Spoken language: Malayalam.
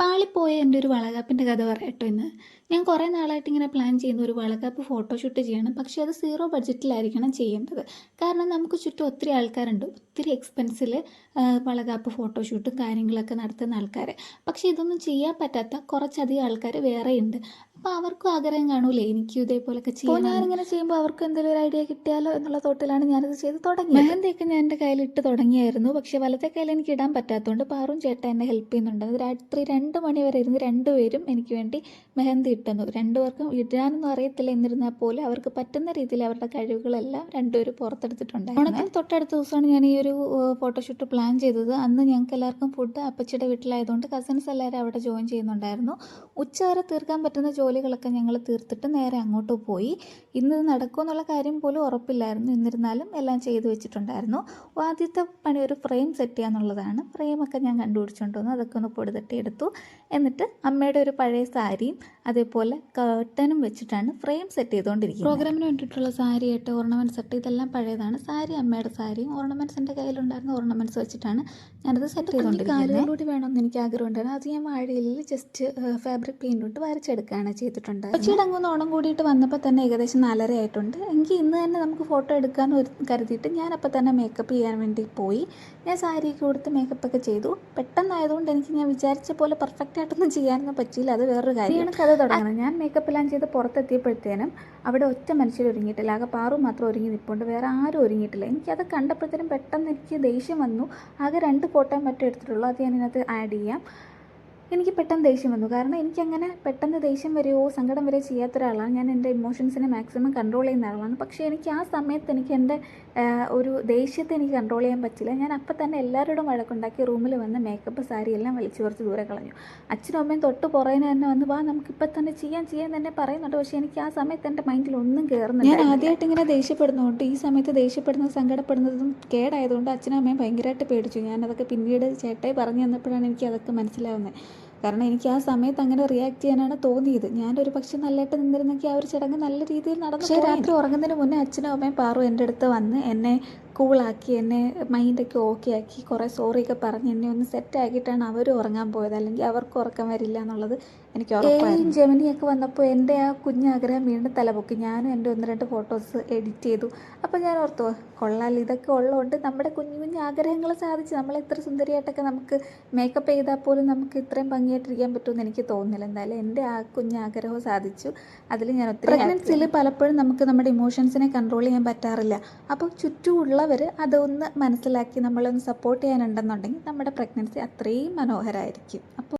പാളിപ്പോയ എന്റെ ഒരു വളകാപ്പിന്റെ കഥ പറയട്ടോ ഇന്ന്. ഞാൻ കുറേ നാളായിട്ട് ഇങ്ങനെ പ്ലാൻ ചെയ്യുന്ന ഒരു വളകാപ്പ് ഫോട്ടോഷൂട്ട് ചെയ്യണം. പക്ഷേ അത് സീറോ ബഡ്ജറ്റിലായിരിക്കണം ചെയ്യേണ്ടത്. കാരണം നമുക്ക് ചുറ്റും ഒത്തിരി ആൾക്കാരുണ്ട്. ഒത്തിരി എക്സ്പെൻസിൽ വളകാപ്പ് ഫോട്ടോഷൂട്ടും കാര്യങ്ങളൊക്കെ നടത്തുന്ന ആൾക്കാർ പക്ഷേ ഇതൊന്നും ചെയ്യാൻ പറ്റാത്ത കുറച്ചധികം ആൾക്കാർ വേറെയുണ്ട്. അപ്പോൾ അവർക്കും ആഗ്രഹം കാണൂലേ? എനിക്കും ഇതേപോലൊക്കെ ചെയ്യാൻ. ഞാനിങ്ങനെ ചെയ്യുമ്പോൾ അവർക്ക് എന്തെങ്കിലും ഒരു ഐഡിയ കിട്ടിയാലോ എന്നുള്ള തോട്ടിലാണ് ഞാനത് ചെയ്ത് തുടങ്ങി മെഹന്തിയൊക്കെ ഞാൻ എന്റെ കയ്യിൽ ഇട്ട് തുടങ്ങിയായിരുന്നു. പക്ഷേ വലത്തെ കയ്യിൽ എനിക്ക് ഇടാൻ പറ്റാത്തതുകൊണ്ട് പാറും ചേട്ടൻ എന്നെ ഹെൽപ്പ് ചെയ്യുന്നുണ്ട്. അത് രാത്രി രണ്ട് മണി വരെ ഇരുന്ന് രണ്ടുപേരും എനിക്ക് വേണ്ടി മെഹന്തി ഇട്ടുന്നു. രണ്ടുപേർക്കും ഇടാനൊന്നും അറിയത്തില്ല എന്നിരുന്നാൽ പോലും അവർക്ക് പറ്റുന്ന രീതിയിൽ അവരുടെ കഴിവുകളെല്ലാം രണ്ടുപേരും പുറത്തെടുത്തിട്ടുണ്ട് ഓണത്തിന് തൊട്ടടുത്ത ദിവസമാണ് ഞാൻ ഈ ഒരു ഫോട്ടോഷൂട്ട് പ്ലാൻ ചെയ്തത്. അന്ന് ഞങ്ങൾക്ക് എല്ലാവർക്കും ഫുഡ് അപ്പച്ചിയുടെ വീട്ടിലായതുകൊണ്ട് കസിൻസ് എല്ലാവരും അവിടെ ജോയിൻ ചെയ്യുന്നുണ്ടായിരുന്നു. ഉച്ച വരെ തീർക്കാൻ പറ്റുന്ന ജോലികളൊക്കെ ഞങ്ങൾ തീർത്തിട്ട് നേരെ അങ്ങോട്ട് പോയി. ഇന്ന് ഇത് നടക്കുമെന്നുള്ള കാര്യം പോലും ഉറപ്പില്ലായിരുന്നു. എന്നിരുന്നാലും എല്ലാം ചെയ്തു വെച്ചിട്ടുണ്ടായിരുന്നു. ആദ്യത്തെ പണി ഒരു ഫ്രെയിം സെറ്റ് ചെയ്യാന്നുള്ളതാണ്. ഫ്രെയിമൊക്കെ ഞാൻ കണ്ടുപിടിച്ചുകൊണ്ട് വന്നു. അതൊക്കെ ഒന്ന് പൊടി തട്ടി എടുത്തു എന്നിട്ട് അമ്മയുടെ ഒരു പഴയ സാരിയും അതേപോലെ കേട്ടനും വെച്ചിട്ടാണ് ഫ്രെയിം സെറ്റ് ചെയ്തുകൊണ്ടിരിക്കുന്നത് പ്രോഗ്രാമിന് വേണ്ടിയിട്ടുള്ള സാരി ആയിട്ട് ഓർണമെന്റ്സ് സെറ്റ് ഇതെല്ലാം പഴയതാണ്. സാരി അമ്മയുടെ സാരിയും ഓർണമെന്റ്സ് എന്റെ കയ്യിലുണ്ടായിരുന്ന ഓർണമെന്റ്സ് വെച്ചിട്ടാണ് ഞാനത് സെറ്റ് ചെയ്തുകൊണ്ടിരിക്കുന്നത് കാലുകൂടി വേണമെന്ന് എനിക്ക് ആഗ്രഹം ഉണ്ടായിരുന്നു അത് ഞാൻ വാഴയിലിൽ ജസ്റ്റ് ഫാബ്രിക് പെയിന്റ് കൊണ്ട് വരച്ചെടുക്കുകയാണ് ചെയ്തിട്ടുണ്ട് കൊച്ചിയുടെ അങ്ങ് ഓണം കൂടിയിട്ട് വന്നപ്പോൾ തന്നെ ഏകദേശം നാലര ആയിട്ടുണ്ട്. എനിക്ക് ഇന്ന് തന്നെ നമുക്ക് ഫോട്ടോ എടുക്കാമെന്ന് ഒരു കരുതിയിട്ട് ഞാൻ അപ്പോൾ തന്നെ മേക്കപ്പ് ചെയ്യാൻ വേണ്ടി പോയി. ഞാൻ സാരിയൊക്കെ കൊടുത്ത് മേക്കപ്പ് ഒക്കെ ചെയ്തു. പെട്ടെന്നായതുകൊണ്ട് എനിക്ക് ഞാൻ വിചാരിച്ച പോലെ പെർഫെക്റ്റ് ആയിട്ടൊന്നും ചെയ്യാനൊന്നും പറ്റിയില്ല. അത് വേറൊരു കാര്യമാണ് കഥ തുടങ്ങുന്നത്. ഞാൻ മേക്കപ്പ് എല്ലാം ചെയ്ത് പുറത്തെത്തിയപ്പോഴത്തേനും അവിടെ ഒറ്റ മനുഷ്യർ ഒരുങ്ങിയിട്ടില്ല. ആകെ പാറു മാത്രം ഒരുങ്ങി നിൽപ്പുണ്ട് വേറെ ആരും ഒരുങ്ങിയിട്ടില്ല. എനിക്കത് കണ്ടപ്പോഴത്തേനും പെട്ടെന്ന് എനിക്ക് ദേഷ്യം വന്നു. ആകെ രണ്ട് ഫോട്ടോയും മറ്റും എടുത്തിട്ടുള്ളൂ. അത് ഞാൻ ഇതിനകത്ത് ആഡ് ചെയ്യാം. എനിക്ക് പെട്ടെന്ന് ദേഷ്യം വന്നു. കാരണം എനിക്കങ്ങനെ പെട്ടെന്ന് ദേഷ്യം വരുമോ സങ്കടം വരെ ചെയ്യാത്ത ഒരാളാണ്. ഞാൻ എന്റെ ഇമോഷൻസിനെ മാക്സിമം കൺട്രോൾ ചെയ്യുന്ന ആളാണ്. പക്ഷേ എനിക്ക് ആ സമയത്ത് എനിക്ക് എന്റെ ഒരു ദേഷ്യത്തെ എനിക്ക് കൺട്രോൾ ചെയ്യാൻ പറ്റില്ല. ഞാൻ അപ്പം തന്നെ എല്ലാവരോടും വഴക്കുണ്ടാക്കി റൂമിൽ വന്ന് മേക്കപ്പ് സാരി എല്ലാം വലിച്ചു കുറച്ച് ദൂരെ കളഞ്ഞു. അച്ഛനും അമ്മയും തൊട്ട് പുറകിന് തന്നെ വന്ന് വാ നമുക്ക് ഇപ്പം തന്നെ ചെയ്യാൻ ചെയ്യാൻ തന്നെ പറയുന്നുണ്ട്. പക്ഷേ എനിക്ക് ആ സമയത്ത് എന്റെ മൈൻഡിൽ ഒന്നും കയറുന്നില്ല ഞാൻ ആദ്യമായിട്ട് ഇങ്ങനെ ദേഷ്യപ്പെടുന്നതുകൊണ്ട് ഈ സമയത്ത് ദേഷ്യപ്പെടുന്നതും സങ്കടപ്പെടുന്നതും കേടായതുകൊണ്ട് അച്ഛനും അമ്മയും ഭയങ്കരമായിട്ട് പേടിച്ചു. ഞാനതൊക്കെ പിന്നീട് ചേട്ടായി പറഞ്ഞു തന്നപ്പോഴാണ് എനിക്ക് അതൊക്കെ മനസ്സിലാവുന്നത്. കാരണം എനിക്ക് ആ സമയത്ത് അങ്ങനെ റിയാക്ട് ചെയ്യാനാണ് തോന്നിയത്. ഞാൻ ഒരു പക്ഷെ നല്ലതായിട്ട് നിന്നിരുന്നെങ്കിൽ ആ ഒരു ചടങ്ങ് നല്ല രീതിയിൽ നടന്നു രാത്രി ഉറങ്ങുന്നതിന് മുന്നേ അച്ഛനും അമ്മയും പാറു എന്റെ അടുത്ത് വന്ന് എന്നെ കൂളാക്കി എന്നെ മൈൻഡൊക്കെ ഓക്കെ ആക്കി കുറേ സോറിയൊക്കെ പറഞ്ഞ് എന്നെ ഒന്ന് സെറ്റ് ആക്കിയിട്ടാണ് അവർ ഉറങ്ങാൻ പോയത്. അല്ലെങ്കിൽ അവർക്ക് ഉറക്കം വരില്ല എന്നുള്ളത് എനിക്ക് ഉറപ്പായിരുന്നു. ജെമിനിയൊക്കെ വന്നപ്പോൾ എന്റെ ആ കുഞ്ഞാഗ്രഹം വീണ്ടും തലപൊക്കി. ഞാനും എന്റെ ഒന്ന് രണ്ട് ഫോട്ടോസ് എഡിറ്റ് ചെയ്തു. അപ്പോൾ ഞാൻ ഓർത്തു കൊള്ളാൽ ഇതൊക്കെ ഉള്ളതുകൊണ്ട് നമ്മുടെ കുഞ്ഞു കുഞ്ഞു ആഗ്രഹങ്ങൾ സാധിച്ച് നമ്മൾ ഇത്ര സുന്ദരിയായിട്ടൊക്കെ നമുക്ക് മേക്കപ്പ് ചെയ്താൽ പോലും നമുക്ക് ഇത്രയും ഭംഗിയായിട്ടിരിക്കാൻ പറ്റുമെന്ന് എനിക്ക് തോന്നുന്നില്ല. എന്തായാലും എന്റെ ആ കുഞ്ഞു ആഗ്രഹവും സാധിച്ചു. അതിൽ ഞാൻ ഒത്തിരി പ്രഗ്നൻസിയിൽ പലപ്പോഴും നമുക്ക് നമ്മുടെ ഇമോഷൻസിനെ കൺട്രോൾ ചെയ്യാൻ പറ്റാറില്ല. അപ്പോൾ ചുറ്റുമുള്ളവർ അതൊന്ന് മനസ്സിലാക്കി നമ്മളൊന്ന് സപ്പോർട്ട് ചെയ്യാനുണ്ടെന്നുണ്ടെങ്കിൽ നമ്മുടെ പ്രഗ്നൻസി അത്രയും മനോഹരമായിരിക്കും അപ്പോൾ